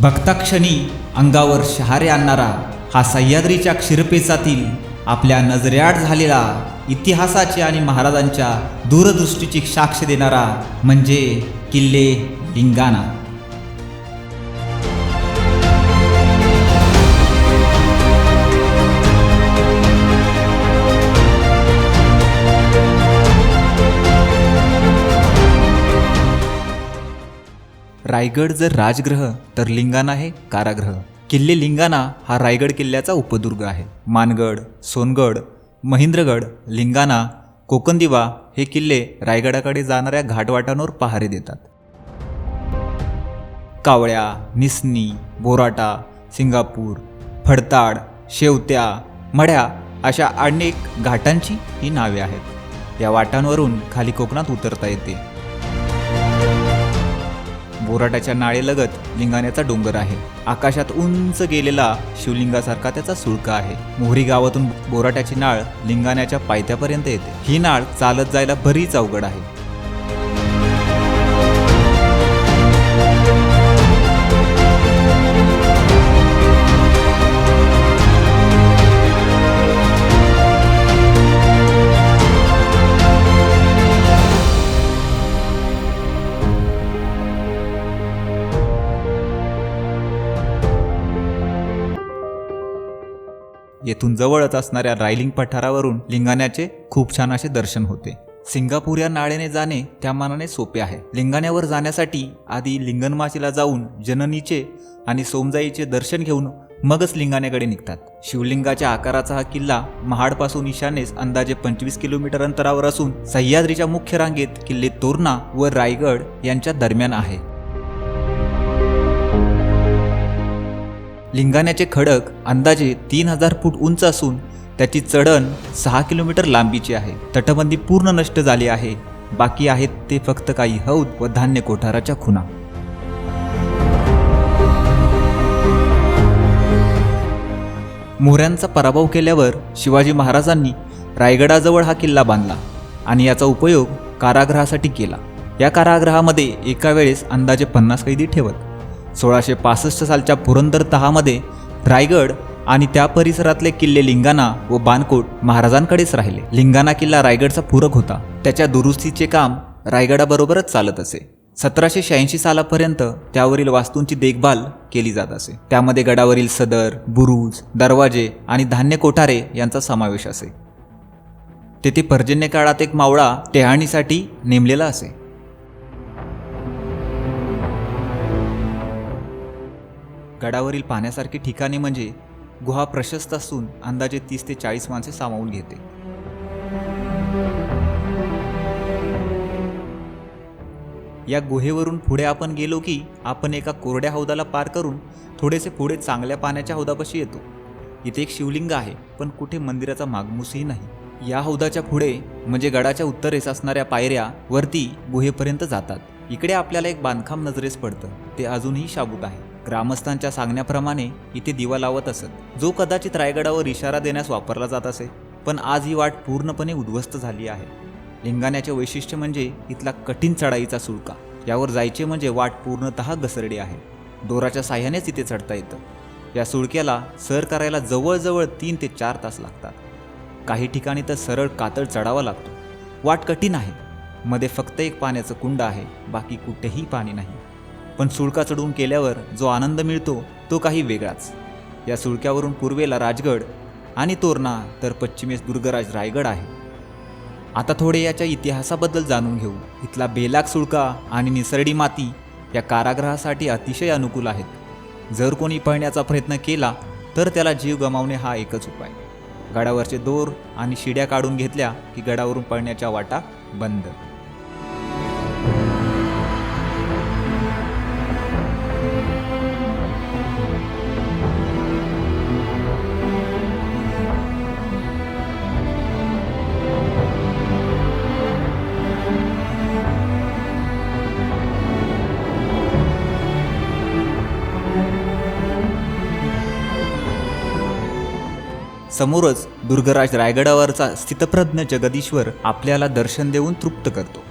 भक्ताक्षणी अंगावर शहारे आणणारा हा सह्याद्रीच्या क्षीरपेचातील आपल्या नजरेआड झालेला इतिहासाची आणि महाराजांच्या दूरदृष्टीची साक्ष देणारा म्हणजे किल्ले लिंगाणा रायगड जर राजग्रह तर लिंगाणा हे कारागृह. किल्ले लिंगाणा हा रायगड किल्ल्याचा उपदुर्ग आहे. मानगड सोनगड महेंद्रगड लिंगाणा कोकणदिवा हे किल्ले रायगडाकडे जाणाऱ्या घाटवाटांवर पहारे देतात. कावळ्या निसनी बोराटा सिंगापूर फडताड शेवत्या मढ्या अशा अनेक घाटांची ही नावे आहेत. या वाटांवरून खाली कोकणात उतरता येते. बोराटाच्या नाळेलगत लिंगाण्याचा डोंगर आहे. आकाशात उंच गेलेला शिवलिंगासारखा त्याचा सुळका आहे. मोहरी गावातून बोराट्याची नाळ लिंगाण्याच्या पायथ्यापर्यंत येते. ही नाळ चालत जायला बरीच अवघड आहे. येथून जवळच असणाऱ्या रायलिंग पठारावरून लिंगाण्याचे खूप छान असे दर्शन होते. सिंगापूर या नाळेने जाणे त्या मानाने सोपे आहे. लिंगाण्यावर जाण्यासाठी आधी लिंगनमाशीला जाऊन जननीचे आणि सोमजाईचे दर्शन घेऊन मगच लिंगाण्याकडे निघतात. शिवलिंगाच्या आकाराचा हा किल्ला महाडपासून ईशान्येस अंदाजे पंचवीस किलोमीटर अंतरावर असून सह्याद्रीच्या मुख्य रांगेत किल्ले तोरणा व रायगड यांच्या दरम्यान आहे. लिंगाण्याचे खडक अंदाजे तीन हजार फूट उंच असून त्याची चढण सहा किलोमीटर लांबीची आहे. तटबंदी पूर्ण नष्ट झाली आहे. बाकी आहेत ते फक्त काही हौद व धान्य कोठाराच्या खुणा. मोऱ्यांचा पराभव केल्यावर शिवाजी महाराजांनी रायगडाजवळ हा किल्ला बांधला आणि याचा उपयोग कारागृहासाठी केला. या कारागृहामध्ये एका वेळेस अंदाजे पन्नास कैदी ठेवत सोळाशे पासष्ट सालच्या पुरंदर तहामध्ये रायगड आणि त्या परिसरातले किल्ले लिंगाणा व बानकोट महाराजांकडेच राहिले. लिंगाणा किल्ला रायगडचा पूरक होता. त्याच्या दुरुस्तीचे काम रायगडाबरोबरच चालत असे. सतराशे शहाऐंशी सालापर्यंत त्यावरील वास्तूंची देखभाल केली जात असे. त्यामध्ये गडावरील सदर बुरुज दरवाजे आणि धान्य कोठारे यांचा समावेश असे. तेथे पर्जन्य काळात एक मावळा टेहाणीसाठी नेमलेला असे. गडावरील पाहण्यासारखी ठिकाणे म्हणजे गुहा प्रशस्त असून अंदाजे तीस ते चाळीस माणसे सामावून घेते. या गुहेवरून पुढे आपण गेलो की आपण एका कोरड्या हौदाला पार करून थोडेसे पुढे चांगल्या पाण्याच्या हौदापाशी येतो. इथे एक शिवलिंग आहे पण कुठे मंदिराचा मागमूसही नाही. या हौदाच्या पुढे म्हणजे गडाच्या उत्तरेस असणाऱ्या पायऱ्या वरती गुहेपर्यंत जातात. इकडे आपल्याला एक बांधकाम नजरेस पडतं. ते अजूनही शाबूत आहे. ग्रामस्थांच्या सांगण्याप्रमाणे इथे दिवा लावत असत. जो कदाचित रायगडावर इशारा देण्यास वापरला जात असे पण आज ही वाट पूर्णपणे उद्ध्वस्त झाली आहे. लिंगाण्याचे वैशिष्ट्य म्हणजे इथला कठीण चढाईचा सुळका. यावर जायचे म्हणजे वाट पूर्णतः घसरडी आहे. दोराच्या साह्यानेच इथे चढता येतं. या सुळक्याला सर करायला जवळजवळ तीन ते चार तास लागतात. काही ठिकाणी तर सरळ कातळ चढावा लागतो. वाट कठीण आहे. मध्ये फक्त एक पाण्याचं कुंड आहे बाकी कुठेही पाणी नाही. पण सुळका चढून केल्यावर जो आनंद मिळतो तो काही वेगळाच. या सुळक्यावरून पूर्वेला राजगड आणि तोरणा तर पश्चिमेस दुर्गराज रायगड आहे. आता थोडे याच्या इतिहासाबद्दल जाणून घेऊ. इथला बेलाग सुळका आणि निसरडी माती या कारागृहासाठी अतिशय अनुकूल आहेत. जर कोणी पळण्याचा प्रयत्न केला तर त्याला जीव गमावणे हा एकच उपाय. गडावरचे दोर आणि शिड्या काढून घेतल्या की गडावरून पळण्याच्या वाटा बंद. समोरच दुर्गराज रायगडावरचा स्थितप्रज्ञ जगदीश्वर आपल्याला दर्शन देऊन तृप्त करतो.